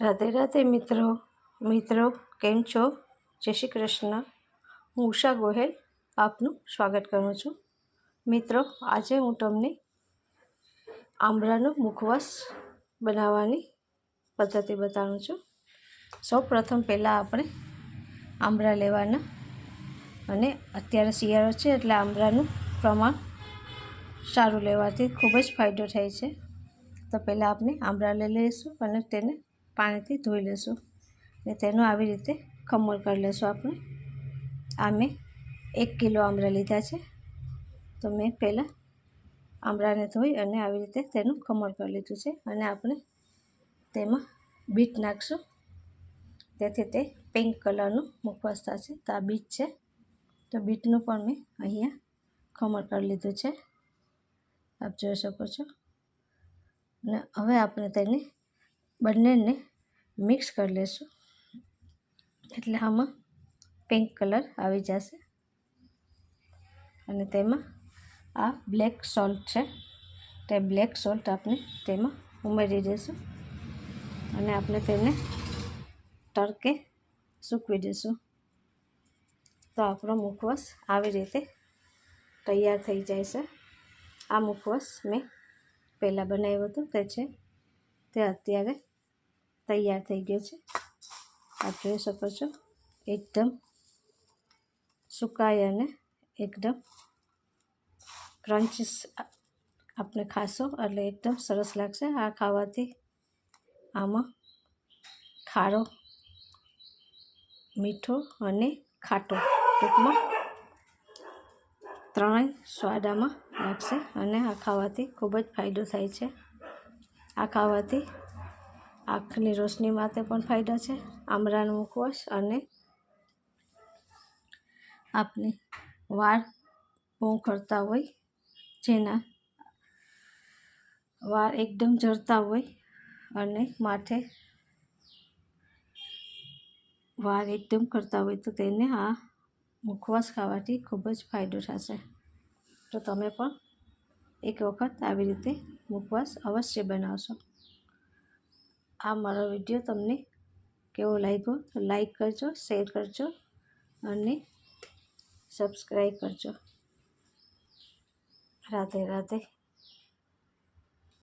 રાધે રાધે મિત્રો મિત્રો, કેમ છો? જય શ્રી કૃષ્ણ. હું ઉષા ગોહેલ આપનું સ્વાગત કરું છું. મિત્રો, આજે હું તમને આંબળાનો મુખવાસ બનાવવાની પદ્ધતિ બતાવું છું. સૌ પ્રથમ પહેલાં આપણે આંબળા લેવાના અને અત્યારે શિયાળો છે એટલે આંબળાનું પ્રમાણ સારું લેવાથી ખૂબ જ ફાયદો થાય છે. તો પહેલાં આપણે આંબળા લઈ લઈશું અને તેને પાણીથી ધોઈ લઈશું ને તેનું આવી રીતે ખમણ કરી લઈશું આપણે. આ મેં એક કિલો આમરા લીધા છે. તો મેં પહેલાં આમળાને ધોઈ અને આવી રીતે તેનું ખમણ કરી લીધું છે અને આપણે તેમાં બીટ નાખશું. તેથી તે પિંક કલરનું મુખવાસ થશે. તો આ બીટ છે. તો બીટનું પણ મેં અહીંયા ખમણ કરી લીધું છે. આપ જોઈ શકો છો. અને હવે આપણે તેને બંનેને મિક્સ કરી લઈશું એટલે આમાં પિંક કલર આવી જશે. અને તેમાં આ બ્લેક સોલ્ટ છે. તે બ્લેક સોલ્ટ આપણે તેમાં ઉમેરી દઈશું અને આપણે તેને તડકે સૂકવી દઈશું તો આપણો મુખવાસ આવી રીતે તૈયાર થઈ જાય છે. આ મુખવાસ મેં પહેલાં બનાવ્યું હતું. તે છે. તે અત્યારે તૈયાર થઈ ગયો છે. આપ જોઈ શકો છો, એકદમ સુકાય અને એકદમ ક્રન્ચીસ આપણે ખાશો, એટલે એકદમ સરસ લાગશે. આ ખાવાથી આમાં ખારો, મીઠો અને ખાટો ટૂંકમાં ત્રણેય સ્વાદામાં લાગશે અને આ ખાવાથી ખૂબ જ ફાયદો થાય છે. આ ખાવાથી આંખની રોશની માટે પણ ફાયદો છે આમરાનો મુખવાસ અને આપણે વાળ બહુ કરતા હોય, જેના વાળ એકદમ જરતા હોય અને માથે વાળ એકદમ કરતા હોય, તો તેને આ મુખવાસ ખાવાથી ખૂબ જ ફાયદો થશે. તો તમે પણ એક વખત આવી રીતે મુખવાસ અવશ્ય બનાવશો. આ મારો વીડિયો તમને કેવો લાગ્યો તો લાઈક કરજો, શેર કરજો અને સબસ્ક્રાઈબ કરજો. રાધે રાધે.